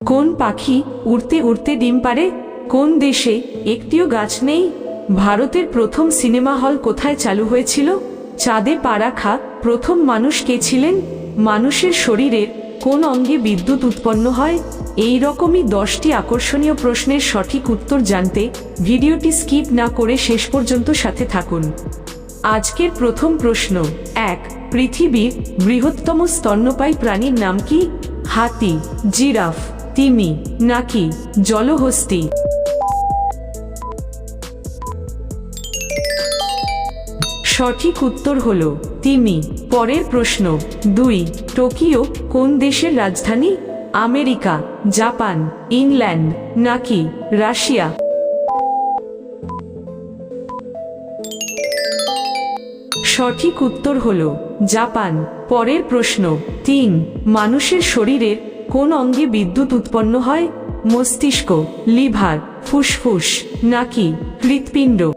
কোন পাখি উড়তে উড়তে ডিম পারে কোন দেশে একটিও গাছ নেই? ভারতের প্রথম সিনেমা হল কোথায় চালু হয়েছিল? চাঁদে পা রাখা প্রথম মানুষ কে ছিলেন? মানুষের শরীরের কোন অঙ্গে বিদ্যুৎ উৎপন্ন হয়? এই রকমই দশটি আকর্ষণীয় প্রশ্নের সঠিক উত্তর জানতে ভিডিওটি স্কিপ না করে শেষ পর্যন্ত সাথে থাকুন। আজকের প্রথম প্রশ্ন, এক, পৃথিবীর বৃহত্তম স্তন্যপায়ী প্রাণীর নাম কি? হাতি, জিরাফ। তিমি, নাকি জলহস্তি? সঠিক উত্তর হল তিমি। পরের প্রশ্ন, দুই, টোকিও কোন দেশের রাজধানী? আমেরিকা, জাপান, ইংল্যান্ড, নাকি রাশিয়া? সঠিক উত্তর হল জাপান। পরের প্রশ্ন, তিন, মানুষের শরীরের কোন অঙ্গে বিদ্যুৎ উৎপন্ন হয়? মস্তিষ্ক, লিভার, ফুসফুস, নাকি হৃৎপিণ্ড?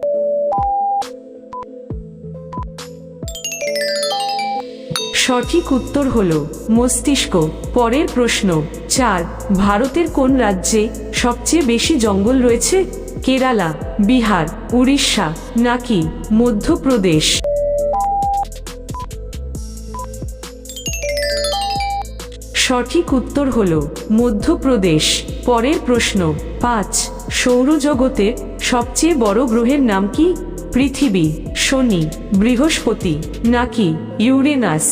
সঠিক উত্তর হল মস্তিষ্ক। পরের প্রশ্ন, চার, ভারতের কোন রাজ্যে সবচেয়ে বেশি জঙ্গল রয়েছে? কেরালা, বিহার, উড়িষ্যা, নাকি মধ্যপ্রদেশ? সঠিক উত্তর হল মধ্যপ্রদেশ। পরের প্রশ্ন, পাঁচ সৌরজগতের সবচেয়ে বড় গ্রহের নাম কি? পৃথিবী, শনি, বৃহস্পতি, নাকি ইউরেনাস?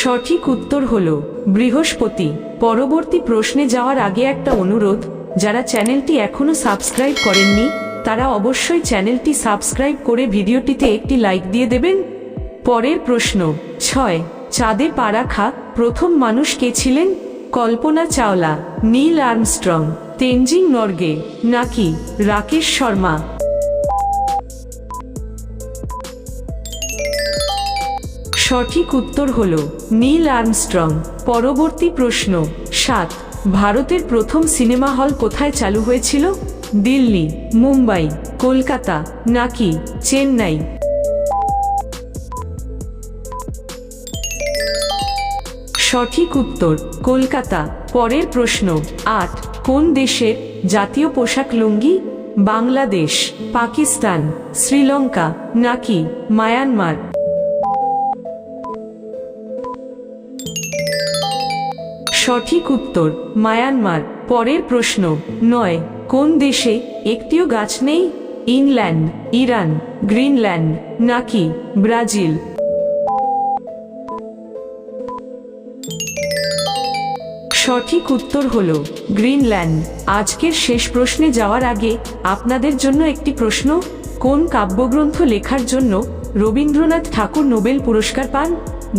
সঠিক উত্তর হল বৃহস্পতি। পরবর্তী প্রশ্নে যাওয়ার আগে একটা অনুরোধ, যারা চ্যানেলটি এখনও সাবস্ক্রাইব করেননি, তারা অবশ্যই চ্যানেলটি সাবস্ক্রাইব করে ভিডিওটিতে একটি লাইক দিয়ে দেবেন। পরের প্রশ্ন, ছয়, চাঁদে পা রাখা প্রথম মানুষ কে ছিলেন? কল্পনা চাওলা, নীল আর্মস্ট্রং, তেনজিং নর্গে, নাকি রাকেশ শর্মা? সঠিক উত্তর হল, নীল আর্মস্ট্রং। পরবর্তী প্রশ্ন, সাত, ভারতের প্রথম সিনেমা হল কোথায় চালু হয়েছিল? দিল্লি, মুম্বাই, কলকাতা, নাকি চেন্নাই? সঠিক উত্তর, কলকাতা। পরের প্রশ্ন, আট, কোন দেশের জাতীয় পোশাক লুঙ্গি? বাংলাদেশ, পাকিস্তান, শ্রীলঙ্কা, নাকি মায়ানমার? সঠিক উত্তর, মায়ানমার। পরের প্রশ্ন, নয়, কোন দেশে একটিও গাছ নেই? ইংল্যান্ড, ইরান, গ্রিনল্যান্ড, নাকি ব্রাজিল? সঠিক উত্তর হল গ্রিনল্যান্ড। আজকের শেষ প্রশ্নে যাওয়ার আগে আপনাদের জন্য একটি প্রশ্ন। কোন কাব্যগ্রন্থ লেখার জন্য রবীন্দ্রনাথ ঠাকুর নোবেল পুরস্কার পান?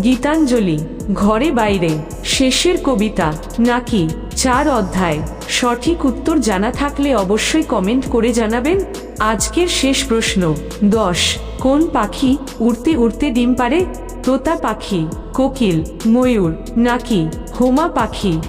গীতাঞ্জলি, ঘরে বাইরে, শেষের কবিতা, নাকি চার অধ্যায়? সঠিক উত্তর জানা থাকলে অবশ্যই কমেন্ট করে জানাবেন। আজকের শেষ প্রশ্ন, দশ, কোন পাখি উড়তে উড়তে ডিম পারে তোতা পাখি, কোকিল, ময়ূর, নাকি হোমা পাখি।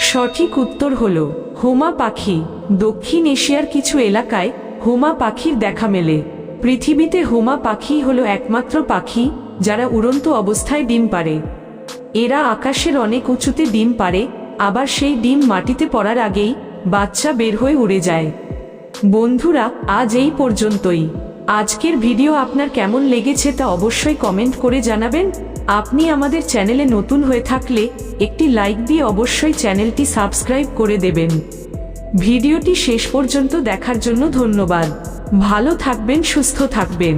সঠিক উত্তর হল হোমা পাখি। দক্ষিণ এশিয়ার কিছু এলাকায় হোমা পাখির দেখা মেলে। পৃথিবীতে হোমা পাখি হল একমাত্র পাখি যারা উড়ন্ত অবস্থায় ডিম পারে এরা আকাশের অনেক উঁচুতে ডিম পারে আবার সেই ডিম মাটিতে পড়ার আগেই বাচ্চা বের হয়ে উড়ে যায়। বন্ধুরা, আজ এই পর্যন্তই। আজকের ভিডিও আপনার কেমন লেগেছে তা অবশ্যই কমেন্ট করে জানাবেন। আপনি আমাদের চ্যানেলে নতুন হয়ে থাকলে একটি লাইক দিয়ে অবশ্যই চ্যানেলটি সাবস্ক্রাইব করে দেবেন। ভিডিওটি শেষ পর্যন্ত দেখার জন্য ধন্যবাদ। ভালো থাকবেন, সুস্থ থাকবেন।